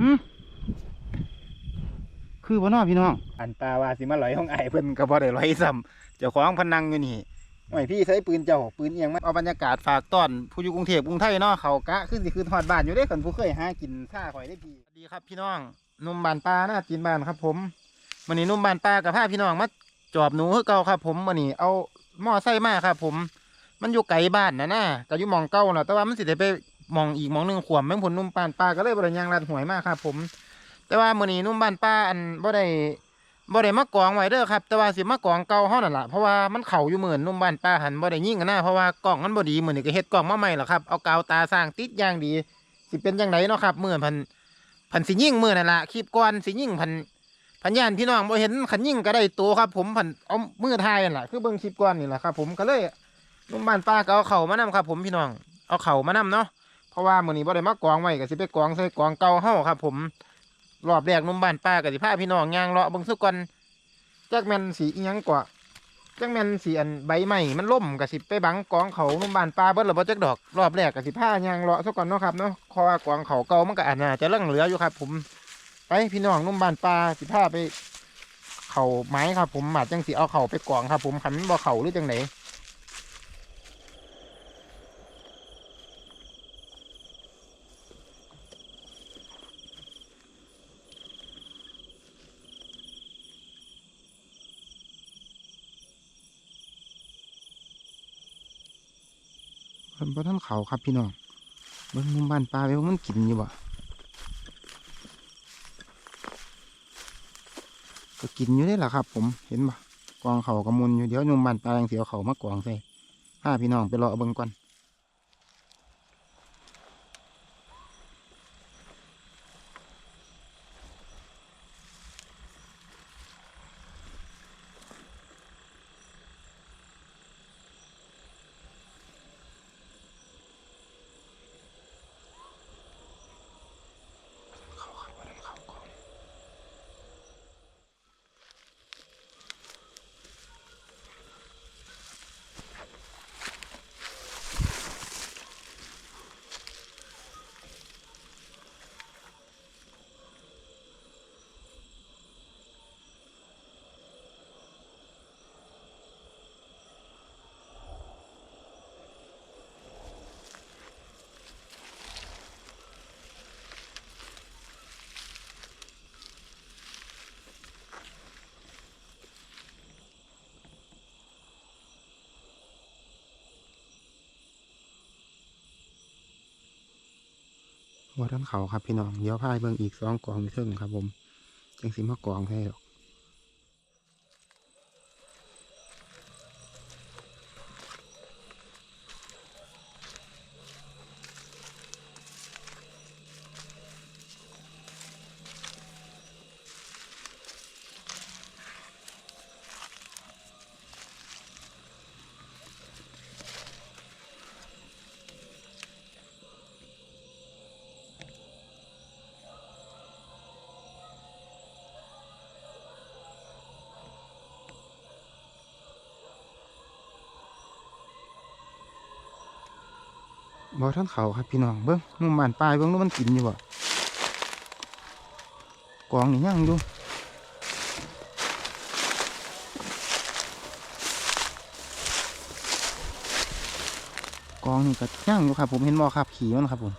หึคือบ่เนอพี่น้อง อันปลาว่าสิมาลอยของไอ้ายเพิ่นก็บ่ได้ลอยซ้ำเจ้าของเพนนังอยู่นี่โอ้ยพี่ใช้ปืนเจ้าปืนเอียงมาเอาบรรยากาศฝากต้อนผู้อยู่กรุงเทพกรุงไทยเนาะเขากะขึ้นสิขึ้นฮอดบ้านอยู่เด้คนผู้เคยหากินท่าข่อยได้พี่สวัสดีครับพี่น้องหนุ่มบ้านปลาหน้าจีนบ้านครับ ผมมื้อนี้หนุ่มบ้านปลากับพาพี่น้องมาจอบหนูคือเก่าครับ ผมมื้อนี้เอาหม้อไส้มาครับ ผม มันอยู่ไกลบ้านนะน่ะก็อยู่หมองเก่าน่ะแต่ว่ามันสิได้ไปห มองอีกมองหนึ่งขวมแม่งผลนุ่มบ้านปลาก็เลยบ่ได้ย่างลัดหวยมากครับ ผม แต่ว่ามื้อนี้นุ่มบานปลาอันบ่ได้บ่ได้มากองไว้เด้อครับแต่ว่าสิมากองเก่าเฮานั่นล่ะเพราะว่ามันเข้าอยู่เหมื่นนุ่มบ้านป้าหันบ่ได้ยิ่งกันนะเพราะว่ากล้องมันบ่ดีเหมือนี้ก็เฮ็ดกล้องมาใหม่ล่ะครับเอากาวตาสร้างติดอย่างดี สิเป็นจังไดเนาะครับเมื้อพันพันสิยิ่งเมื้อนั่นล่ะคลิปก่อนสิยิ่งพันพันย่านพี่น้องบ่เห็นคันยิ่งก็ได้ตัวครับ ผมพันเอามือถ่ายนั่นล่ะคือเบิ่งคลิปก่อนนี่ล่ะครับ ผมก็เลยนุ่มบ้านป้าก็เอาเข่ามานํครับ ผมพี่น้องเอาเข่ามานํเนาะ เพราะว่ามื้อนี้บ่ได้มากองไว้ก็สิไปกองใส่กองเก่าเฮาครับ ผมรอบแรกนุ่มบ้านป้าก็สิพาพี่น้องย่างเลาะเบิ่งซะก่อนจักแมนสีอีหยังกว่าจักแมนสีอันใบไม้มันล่มกับสิไปบังกองเขานุ่มบานปลาเบิ้ลหรือบ่จักดอกรอบแรกกับสิผ้ายางเลาะซะก่อนเนาะครับเนาะเพราะว่ากองเขาเก่ามันก็อาจจะเรื่องเหลืออยู่ครับ ผมไปพี่น้องนุ่มบานปลาสิผ้าไปเขาไม้ครับ ผมอาจจังสิเอาเขาไปกองครับ ผมขันมันบ่เขาหรือจังไหน มันบ่ท่านเขาครับพี่น้องเบิ้งมุมบานปลาไปว่ามันกินอยู่บ่ก็กินอยู่ได้หละครับ ผมเห็นบ่กองเขากระมุนอยู่เดี๋ยวนุ่มบานปลายังเสียวเขามากวางใส่พาพี่น้องไปรอเบิ้งก่อน ว่าทั้งเขาครับพี่น้องเดี๋ยวพายเบิ่งอีกสองกองอยู่เทิงครับ ผมจังสิมากองให้หรอก บ่ท่านเขาครับพี่น้องเบิ้งนุ่มบานปลายเบิ้งนู้มันกินอยู่บ่กองนี่ยังอยู่กองนี่ก็ย่างอยู่ครับ ผมเห็นบ่ครับขี่มันครับผม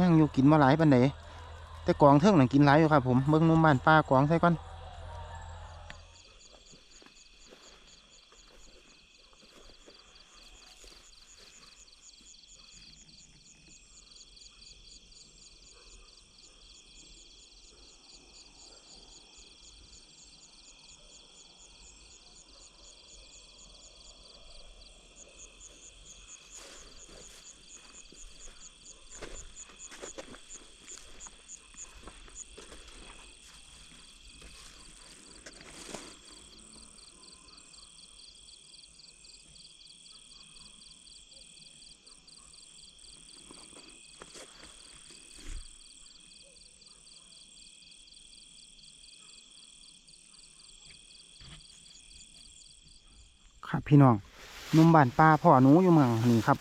ย่างอยู่กินมาหลายปันเดแต่กองเทิงหนั่นกินหลายอยู่ครับผมเบิ้งนุ่มบานปลากองใส่ก่อน ครับ พี่น้องนุ่มบานป้าพ่อหนูอยู่เมืองนี่ครับ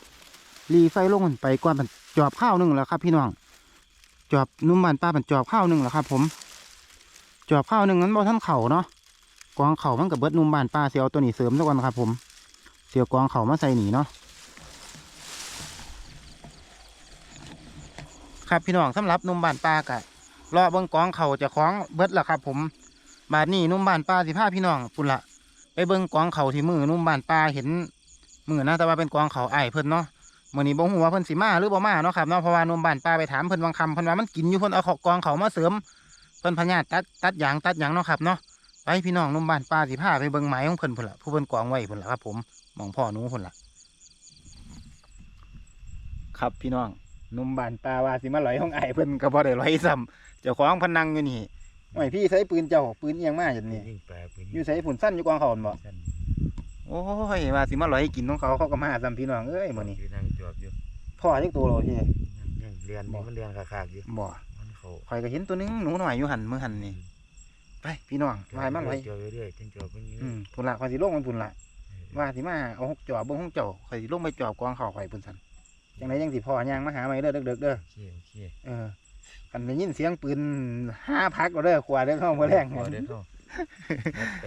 รีไฟลงมันไปก่อนมันจอบข้าวหนึงแล้วครับ พี่น้องจอบนุ่มบานป้าเป็นจอบข้าวหนึ่งเหรอครับ ผม จอบข้าวหนึ่งนั้นบ่ท่านเข่าเนาะกองเข่ามันกับเบิดนุ่มบานป้าเสียวตัวนี้เสริมสักวันครับ ผมเสียวกองเข่ามาใส่หนีเนาะครับพี่น้องสำหรับนุ่มบานป้ากะรอเบิ้งกองเข่าจะคล้องเบิดละครับ ผมบาดนี้นุ่มบานป้าสิพาพี่น้องปุ่นละ ไปเบิ้งกองเขาที่มือนุ่มบานป้าเห็นมือนะแต่ว่าเป็นกองเขาไอ้ายเพิ่นเนาะมื่อนี้บ่ฮู้ว่าเพิ่นสิมาหรือบ่มาเนาะครับเนาะเพราะว่านุ่มบ้านป้าไปถามเพิ่นวังคำเพิ่นว่ามันกินอยู่เพิ่นเอาขากองเขามาเสริมเพิ่นพญาตัดตัดหยางตัดหยางเนาะครับเนาะไปพี่น้องนุ่มบ้านป้าสิพาไปเบิ่งไม้ของเพิ่นพุ่นละผู้เพิ่นกองไว้พุ่นละครับ ผมมองพ่อหนูพุ่นละครับพี่น้องนุ่มบ้านป้าว่าสิมาลอยของไอ้ายเพิ่นก็บ่ได้ลอยซ้ำเจ้าของพนังอยู่นี่ โอ้ยพี่ใช้ปืนเจ้าปืนเอียงมาอย่างนี้ยิงปลาปืนอยู่ใช้ผุนสั้นอยู่กองเขาหั่นบ่สั้นโอ้ยว่าสิมาลอยกินของเขาเขาก็มาซ้ำพี่น้องเอ้ยมื้อนี้อยู่นั่งจอบอยู่พ่อจักตัวโลพี่ยังยังเรียนนี่มันเรียนคากๆอยู่บ่มันเขาข่อยก็เห็นตัวหนึงหนูหน่อยอยู่หันมือหันนี่ไปพี่น้องวายมาเลยจอบเรื่อยๆจนจอบมันอยู่อืมพุ่นละข่อยสิลงมันพุ่นละว่าสิมาเอาหกจอบเบิ่งหกเจ้าข่อยสิลงไปจอบกองข้าวข่อยพุ่นสันจังไดยังสิพ่อย่างมาหาไม่เด้อเด็กๆเด้อโอเคโอเคเออ คันได้ยินเสียงปืนห้าพักก็เด้อขวาเด้อเข้ามาแรงพอเด้อเข้างัดไป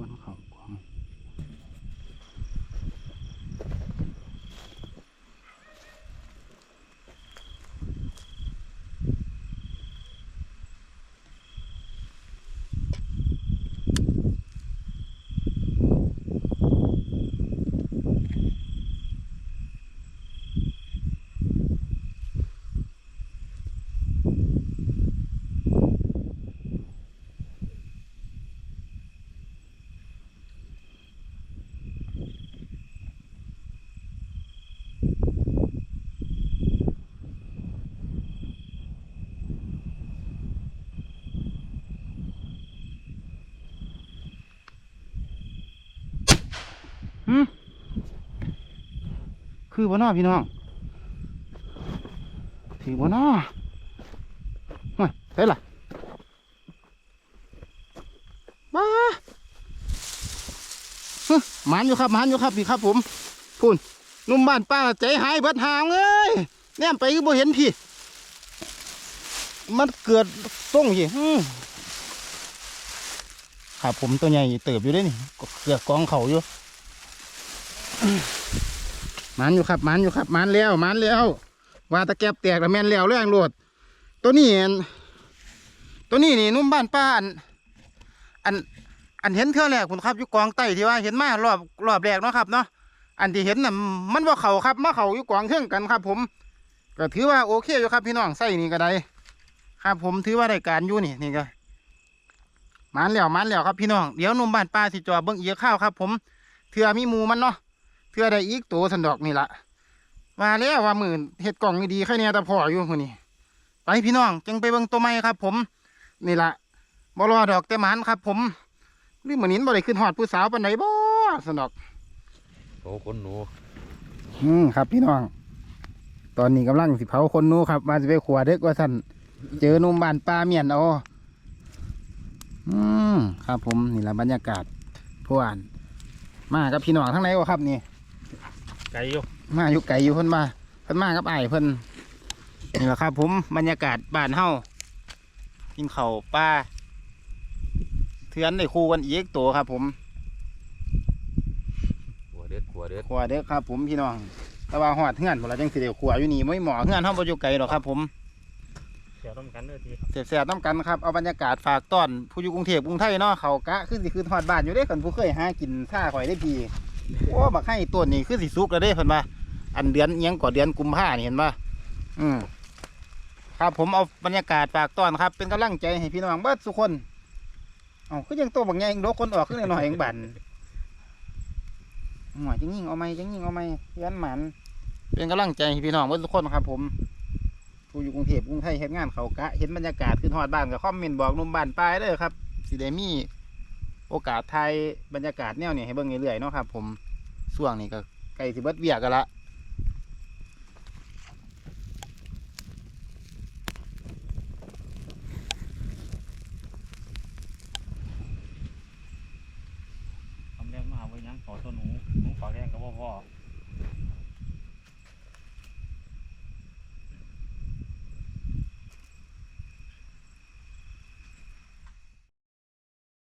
วนเขากอง หืมคือบ่นอพี่น้อง ถือบ่นอมาใช่ล่ะมาฮึหมันอยู่ครับหมันอยู่ครับพี่ครับผมพูนนุ่มบ้านป้าใจหายเบิดหางเลยแนมไปคือบ่เห็นพี่ มันเกิดส่งสิอืมครับผมตัวใหญ่เติบอยู่ด้วยนี่เกือกกองเขาอยู่ มันอยู่ครับมันอยู่ครับมันแล้วมันแล้วว่าตะแกบแตกแล้วแม่นแล้วแรงโหลด ตัวนี้อันตัวนี้นี่นุ่มบ้านป้าอันอันอันเห็นเท่าแรกคุณครับอยู่กองใต้ที่ว่าเห็นมารอบรอบแรกเนาะครับเนาะอันที่เห็นน่ะมันว่าเขาครับมาเขาอยู่กองเท่งกันครับ ผมก็ถือว่าโอเคอยู่ครับพี่น้องใส่นี่ก็ได้ครับ ผมถือว่าได้การอยู่นี่นี่ก็มันแล้วมันแล้วครับพี่น้องเดี๋ยวนุ่มบ้านป้าสิจอเบิ้งเอียข้าวครับ ผมเถื่อมีมูมันเนาะ เพื่อได้อีกตัวสันดอกนี่ละว่าแล้วว่าหมื่นเห็ดกล่องนี่ดีแค่เนี้ยแต่พออยู่มือนี่ไปพี่น้องจึงไปเบิ่งตัวใหม่ครับ ผมนี่ละบรอดอกแต่หมันครับ ผมหรือเหมือนนี้บ่ได้ขึ้นหอดผู้สาวปันไหนบ่สันดอกโอ้คนหนูอืมครับ พี่น้อง ตอนนี้กำลังสิเผาคนหนู้ครับมาจะไปขวาเด็กว่าสันเจอหนุ่มบ้านปลาเมียนเอาอืมครับ ผมนี่ละบรรยากาศพวกอันมากับพี่น้องทั้งไหนวะครับนี่ ไก่อยู่มาอยู่ไก่อยู่เพิ่นมาเพิ่นมากับไอ้ายเพิ่นนี่แหละครับ ผมบรรยากาศบ้านเฮากินข้าวปลาเทือนได้คู่กันอีกตัวครับ ผมขัวเด็ดขัวเด็ดขวาเด้อครับ ผมพี่น้องแต่ว่าหอดเฮือนบ่ละจังสิได้ขวาอยู่นี่ไม่หมอเฮือนเฮาบ่อยู่ไกลหรอกครับ ผมเสียต้มกันเด้อทีเสียบๆน้ำกันครับเอาบรรยากาศฝากต้อนผู้อยู่กรุงเทพกรุงไทยเนาะเขากะคือสิคือฮอดบ้านอยู่เด้คนผู้เคยหากินท่าข่อยได้พี่ โอ้บักให้ต้นนี่คือสิสุกแล้วเด้เพิ่นว่าอันเดือนอิหยังก่อเดือนกุมภานี่เห็นป่ะอืมครับผมเอาบรรยากาศฝากต้อนครับ เป็นกำลังใจให้พี่น้องเบิดทุกคนเอาคือยังโตบางแงงโดกคนออกขึ้นหน่อยเองบันหน่อยจังยิ่งเอาไหมจังยิ่งเอาไหมเพื่อนหมันเป็นกำลังใจให้พี่น้องเบิดทุกคนครับ ผมผู้อยู่กรุงเทพกรุงไทยเห็นงานเขากะเห็นบรรยากาศขึ้นฮอดบ้านกับคอมเมนต์บอกนุ่มบ้านปลายเด้ครับสิได้มี โอกาสไทยบรรยากาศแนวนี่ให้เบิ่งเรื่อยๆเนาะครับ ผมช่วงนี้ก็ไก่สิเบิดเวียกกันละทำแรงมาไว้ยังขอตัวหนูหนูขอแรงกับ่อ